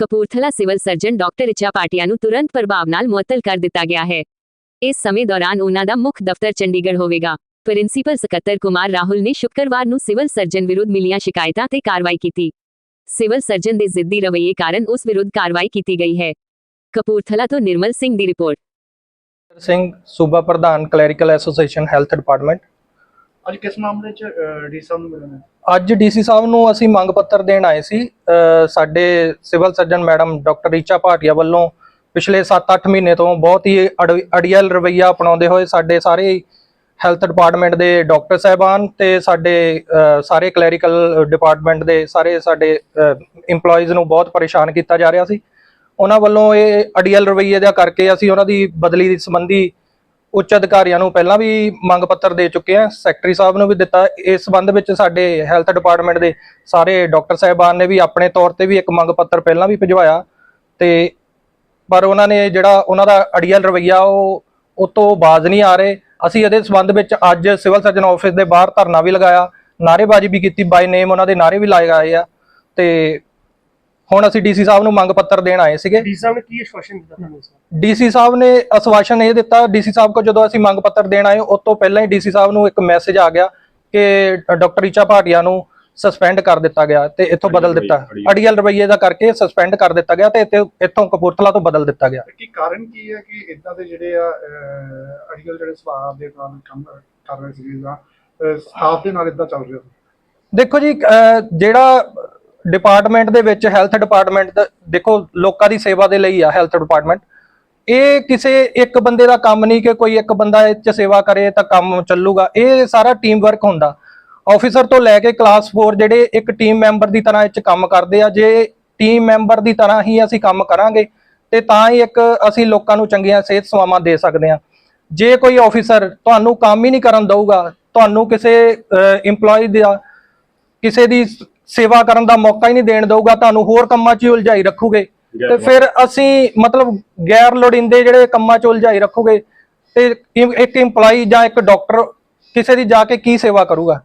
Kapurthala civil surgeon doctor Richa Bhatia ਨੂੰ ਤੁਰੰਤ ਪ੍ਰਭਾਵ ਨਾਲ ਮੁਅੱਤਲ ਕਰ ਦਿੱਤਾ ਗਿਆ ਹੈ। ਇਸ ਸਮੇਂ ਦੌਰਾਨ ਉਹਨਾਂ ਦਾ ਮੁੱਖ ਦਫ਼ਤਰ ਚੰਡੀਗੜ੍ਹ ਹੋਵੇਗਾ। ਪ੍ਰਿੰਸੀਪਲ ਸਕੱਤਰ ਕੁਮਾਰ ਰਾਹੁਲ ਨੇ ਸ਼ੁੱਕਰਵਾਰ ਨੂੰ ਸਿਵਲ ਸਰਜਨ ਵਿਰੁੱਧ ਮਿਲੀਆਂ ਸ਼ਿਕਾਇਤਾਂ ਤੇ ਕਾਰਵਾਈ ਕੀਤੀ। ਸਿਵਲ ਸਰਜਨ ਦੇ ਜ਼ਿੱਦੀ ਰਵੱਈਏ ਕਾਰਨ ਉਸ ਵਿਰੁੱਧ ਕਾਰਵਾਈ ਕੀਤੀ ਗਈ ਹੈ। ਕਪੂਰਥਲਾ ਤੋਂ ਨਿਰਮਲ ਸਿੰਘ ਦੀ ਰਿਪੋਰਟ। ਸਿੰਘ ਸੂਬਾ ਪ੍ਰਧਾਨ ਕਲੈਰੀਕਲ ਐਸੋਸੀਏਸ਼ਨ ਹੈਲਥ ਡਿਪਾਰਟਮੈਂਟ। ਅੱਜ ਕਿਸ ਮਾਮਲੇ ਚ ਡੀ ਸਾਹਿਬ ਨੂੰ ਮਿਲਣਾ ਅੱਜ ਡੀਸੀ ਸਾਹਿਬ ਨੂੰ ਅਸੀਂ ਮੰਗ ਪੱਤਰ ਦੇਣ ਆਏ ਸੀ ਸਾਡੇ civil surgeon madam doctor Richa Bhatia ਵੱਲੋਂ ਪਿਛਲੇ 7-8 ਮਹੀਨੇ ਤੋਂ ਬਹੁਤ ਹੀ ਅੜ- ਅੜੀਅਲ ਰਵੱਈਆ ਅਪਣਾਉਂਦੇ ਹੋਏ ਸਾਡੇ ਸਾਰੇ ਹੈਲਥ ਡਿਪਾਰਟਮੈਂਟ ਦੇ ਡਾਕਟਰ ਸਾਹਿਬਾਨ ਤੇ ਸਾਡੇ ਸਾਰੇ ਕਲੈਰੀਕਲ ਡਿਪਾਰਟਮੈਂਟ ਦੇ ਸਾਰੇ ਸਾਡੇ EMPLOYEES ਨੂੰ ਬਹੁਤ ਪਰੇਸ਼ਾਨ ਕੀਤਾ ਜਾ ਰਿਹਾ ਸੀ। ਉਹਨਾਂ ਵੱਲੋਂ ਇਹ ਅੜੀਅਲ ਰਵੱਈਏ ਦਾ ਕਰਕੇ ਅਸੀਂ ਉਹਨਾਂ ਦੀ ਬਦਲੀ ਸੰਬੰਧੀ ਉੱਚ ਅਧਿਕਾਰੀਆਂ ਨੂੰ ਪਹਿਲਾਂ ਵੀ ਮੰਗ ਪੱਤਰ ਦੇ ਚੁੱਕੇ ਹਾਂ ਸੈਕਟਰੀ ਸਾਹਿਬ ਨੂੰ ਵੀ ਦਿੱਤਾ। ਇਸ ਸੰਬੰਧ ਵਿੱਚ ਸਾਡੇ ਹੈਲਥ ਡਿਪਾਰਟਮੈਂਟ ਦੇ ਸਾਰੇ ਡਾਕਟਰ ਸਾਹਿਬਾਨ ਨੇ ਵੀ ਆਪਣੇ ਤੌਰ ਤੇ ਵੀ ਇੱਕ ਮੰਗ ਪੱਤਰ ਪਹਿਲਾਂ ਵੀ ਭਿਜਵਾਇਆ। ਤੇ ਪਰ ਉਹਨਾਂ ਨੇ ਜਿਹੜਾ ਉਹਨਾਂ ਦਾ ਅੜੀਅਲ ਰਵੱਈਆ, ਉਹ ਉਹ ਤੋਂ ਬਾਜ਼ ਨਹੀਂ ਆ ਰਹੇ। ਅਸੀਂ ਇਹਦੇ ਸੰਬੰਧ ਵਿੱਚ ਅੱਜ ਸਿਵਲ ਸਰਜਨ ਆਫਿਸ ਦੇ ਬਾਹਰ ਧਰਨਾ ਵੀ ਲਗਾਇਆ। ਨਾਅਰੇਬਾਜ਼ੀ ਵੀ ਕੀਤੀ। ਬਾਈ ਨੇਮ ਉਹਨਾਂ ਦੇ ਨਾਅਰੇ ਵੀ ਲਾਏ ਗਏ ਆ। ਤੇ ਹੁਣ ਅਸੀਂ ਡੀਸੀ ਸਾਹਿਬ ਨੂੰ ਮੰਗ ਪੱਤਰ ਦੇਣ ਆਏ ਸੀਗੇ। ਡੀ ਸਾਹਿਬ ਨੇ ਕੀ ਆਸ਼ਵਾਸਨ ਦਿੱਤਾ ਤੁਹਾਨੂੰ ਸਰ? ਡੀਸੀ ਸਾਹਿਬ ਨੇ ਅਸਵਾਸ਼ਨ ਇਹ ਦਿੱਤਾ ਡੀਸੀ ਸਾਹਿਬ ਕੋ ਜਦੋਂ ਅਸੀਂ ਮੰਗ ਪੱਤਰ ਦੇਣ ਆਏ ਉਸ ਤੋਂ ਪਹਿਲਾਂ ਹੀ ਡੀਸੀ ਸਾਹਿਬ ਨੂੰ ਇੱਕ ਮੈਸੇਜ ਆ ਗਿਆ ਕਿ ਡਾਕਟਰ ਈਚਾ ਭਾਟੀਆ ਨੂੰ ਸਸਪੈਂਡ ਕਰ ਦਿੱਤਾ ਗਿਆ ਤੇ ਇੱਥੋਂ ਬਦਲ ਦਿੱਤਾ। ਅੜੀਅਲ ਰਵਈਏ ਦਾ ਕਰਕੇ ਸਸਪੈਂਡ ਕਰ ਦਿੱਤਾ ਗਿਆ ਤੇ ਇੱਥੇ ਇੱਥੋਂ ਕਪੂਰਥਲਾ ਤੋਂ ਬਦਲ ਦਿੱਤਾ ਗਿਆ। ਕੀ ਕਾਰਨ ਕੀ ਹੈ ਕਿ ਇਦਾਂ ਦੇ ਜਿਹੜੇ ਆ ਅੜੀਅਲ ਜਿਹੜੇ ਸੁਭਾਅ ਦੇ ਨਾਲ ਕੰਮ ਕਰ ਰਹੇ ਸੀ ਜਾਂ ਸਟਾਫ ਦੇ ਨਾਲ ਇਦਾਂ ਚੱਲ ਰਿਹਾ ਦੇਖੋ ਜੀ ਅਹ ਜਿਹੜਾ ਡਿਪਾਰਟਮੈਂਟ ਦੇ ਵਿੱਚ ਹੈਲਥ ਡਿਪਾਰਟਮੈਂਟ ਦੇਖੋ, ਲੋਕਾਂ ਦੀ ਸੇਵਾ ਦੇ ਲਈ ਆ ਹੈਲਥ ਡਿਪਾਰਟਮੈਂਟ ਇਹ ਕਿਸੇ ਇੱਕ ਬੰਦੇ ਦਾ ਕੰਮ ਨਹੀਂ ਕਿ ਕੋਈ ਇੱਕ ਬੰਦਾ ਇਹ ਚ ਸੇਵਾ ਕਰੇ ਤਾਂ ਕੰਮ ਚੱਲੂਗਾ। ਇਹ ਸਾਰਾ ਟੀਮ ਵਰਕ ਹੁੰਦਾ। ਆਫੀਸਰ ਤੋਂ ਲੈ ਕੇ ਕਲਾਸ 4 ਜਿਹੜੇ ਇੱਕ ਟੀਮ ਮੈਂਬਰ ਦੀ ਤਰ੍ਹਾਂ ਇਹ ਚ ਕੰਮ ਕਰਦੇ ਆ, ਜੇ ਟੀਮ ਮੈਂਬਰ ਦੀ ਤਰ੍ਹਾਂ ਹੀ ਅਸੀਂ ਕੰਮ ਕਰਾਂਗੇ, ਤੇ ਤਾਂ ਹੀ ਇੱਕ ਅਸੀਂ ਲੋਕਾਂ ਨੂੰ ਚੰਗੀਆਂ ਸਿਹਤ ਸੇਵਾਵਾਂ ਦੇ ਸਕਦੇ ਹਾਂ ਜੇ ਕੋਈ ਆਫੀਸਰ ਤੁਹਾਨੂੰ ਕੰਮ ਹੀ ਨਹੀਂ ਕਰਨ ਦਊਗਾ, ਤੁਹਾਨੂੰ ਕਿਸੇ EMPLOYE ਦਾ, ਕਿਸੇ ਦੀ ਸੇਵਾ ਕਰਨ ਦਾ ਮੌਕਾ ਹੀ ਨਹੀਂ ਦੇਣ ਦਊਗਾ ਤੁਹਾਨੂੰ ਹੋਰ ਕੰਮਾਂ 'ਚ ਹੀ ਉਲਝਾਈ ਰੱਖੂਗੇ। ਤੇ ਫਿਰ ਅਸੀਂ ਮਤਲਬ ਗੈਰ ਲੋੜੀਂਦੇ ਜਿਹੜੇ ਕੰਮਾਂ 'ਚ ਉਲਝਾਈ ਰੱਖੂਗੇ ਤੇ ਇੱਕ EMPLOYE ਜਾਂ ਇੱਕ ਡਾਕਟਰ ਕਿਸੇ ਦੀ ਜਾ ਕੇ ਕੀ ਸੇਵਾ ਕਰੂਗਾ?